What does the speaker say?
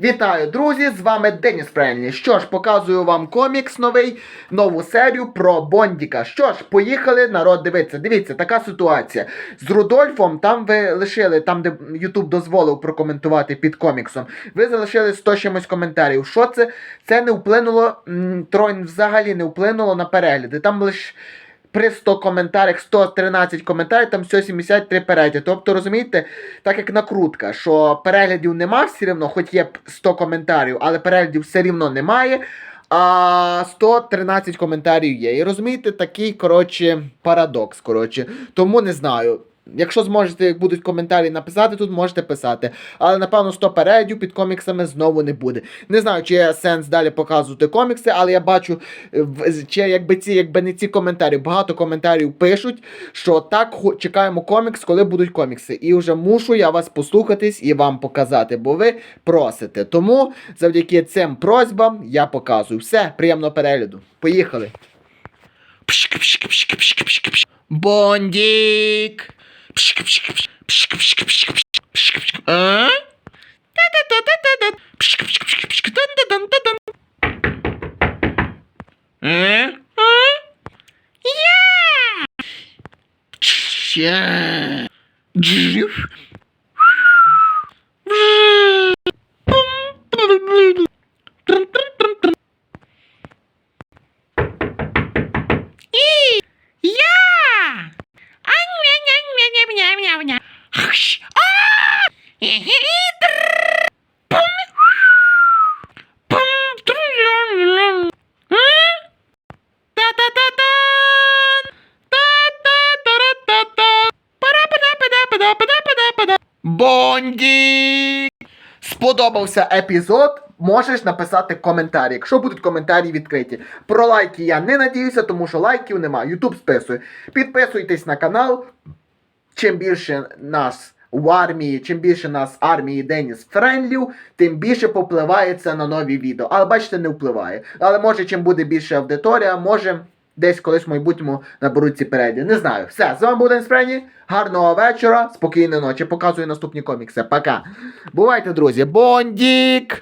Вітаю, друзі! З вами Деніс Френлі. Що ж, показую вам комікс новий, нову серію про Бондіка. Що ж, поїхали, народ дивиться. Дивіться, така ситуація. З Рудольфом там ви лишили, там, де Ютуб дозволив прокоментувати під коміксом, ви залишили 100 чимось коментарів. Що це? Це не вплинуло, Тройн взагалі не вплинуло на перегляди. Там лише. При 100 коментарях, 113 коментарів, там 173 перегляди. Тобто, розумієте, так як накрутка, що переглядів нема все одно, хоч є 100 коментарів, але переглядів все рівно немає. А 113 коментарів є. І розумієте, такий, коротше, парадокс. коротше. Тому не знаю. Якщо зможете, як будуть коментарі написати, тут можете писати. Але напевно 100 переглядів під коміксами знову не буде. Не знаю, чи є сенс далі показувати комікси, але я бачу, е, чи якби ці, якби не ці коментарі, багато коментарів пишуть, що так чекаємо комікс, коли будуть комікси. І вже мушу я вас послухатись і вам показати, бо ви просите. Тому завдяки цим просьбам я показую. Все, приємного перегляду. Поїхали. Бондік. Pışkı pışkı pışkı pışkı pışkı pışkı pışkı pışkı Da da da da da da pışkı pışkı pışkı pışkı dan da dan da dan. Ee? Ha? Ya. Ya. Cırıyor. Бондік! Сподобався епізод? Можеш написати коментарі, якщо будуть коментарі відкриті. Про лайки я не надіюся, тому що лайків нема. Ютуб списує. Підписуйтесь на канал. Чим більше нас в армії, чим більше нас армії Деніс Френлів, тим більше попливає це на нові відео. Але бачите, не впливає. Але може, чим буде більше аудиторія, може десь колись в майбутньому наберуть ці перегляди. Не знаю. Все, з вами був Денис Френлі. Гарного вечора, спокійної ночі. Показую наступні комікси. Пока. Бувайте, друзі. Бондік!